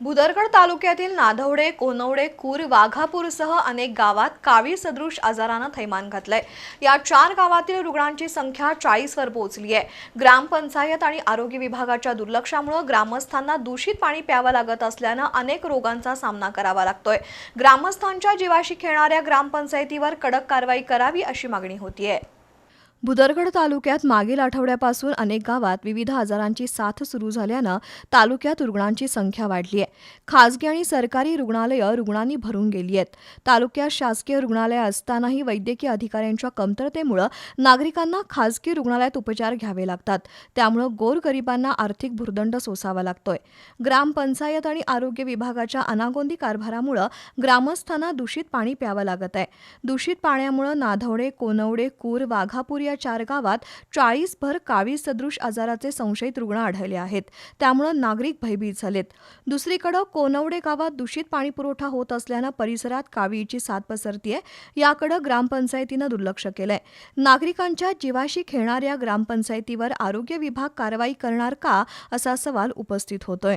भुदरगड तालुक्यातील नाधवडे कोनवडे कूर वाघापूरसह अनेक गावात कावीळ सदृश आजारानं थैमान घातलंय. या चार गावातील रुग्णांची संख्या चाळीसवर पोहोचली आहे. ग्रामपंचायत आणि आरोग्य विभागाच्या दुर्लक्षामुळे ग्रामस्थांना दूषित पाणी प्यावं लागत असल्यानं अनेक रोगांचा सामना करावा लागतोय. ग्रामस्थांच्या जीवाशी खेळणाऱ्या ग्रामपंचायतीवर कडक कारवाई करावी अशी मागणी होतीये. भुदरगड तालुक्यात मागील आठवड्यापासून अनेक गावात विविध आजारांची साथ सुरू झाल्यानं तालुक्यात रुग्णांची संख्या वाढली आहे. खासगी आणि सरकारी रुग्णालयं रुग्णांनी भरून गेली आहेत. तालुक्यात शासकीय रुग्णालय असतानाही वैद्यकीय अधिकाऱ्यांच्या कमतरतेमुळं नागरिकांना खासगी रुग्णालयात उपचार घ्यावे लागतात. त्यामुळं गोरगरिबांना आर्थिक भुर्दंड सोसावा लागतोय. ग्रामपंचायत आणि आरोग्य विभागाच्या अनागोंदी कारभारामुळं ग्रामस्थांना दूषित पाणी प्यावं लागत आहे. दूषित पाण्यामुळं नाधवडे कोनवडे कूर वाघापुरी या चार गावात चाळीसभर कावीळ सदृश आजाराचे संशयित रुग्ण आढळले आहेत. त्यामुळं नागरिक भयभीत झालेत. दुसरीकडं कोनवडे गावात दूषित पाणी पुरवठा होत असल्यानं परिसरात कावीची साथ पसरतीये याकडं ग्रामपंचायतीनं दुर्लक्ष केलंय. नागरिकांच्या जीवाशी खेळणाऱ्या ग्रामपंचायतीवर आरोग्य विभाग कारवाई करणार का असा सवाल उपस्थित होतोय.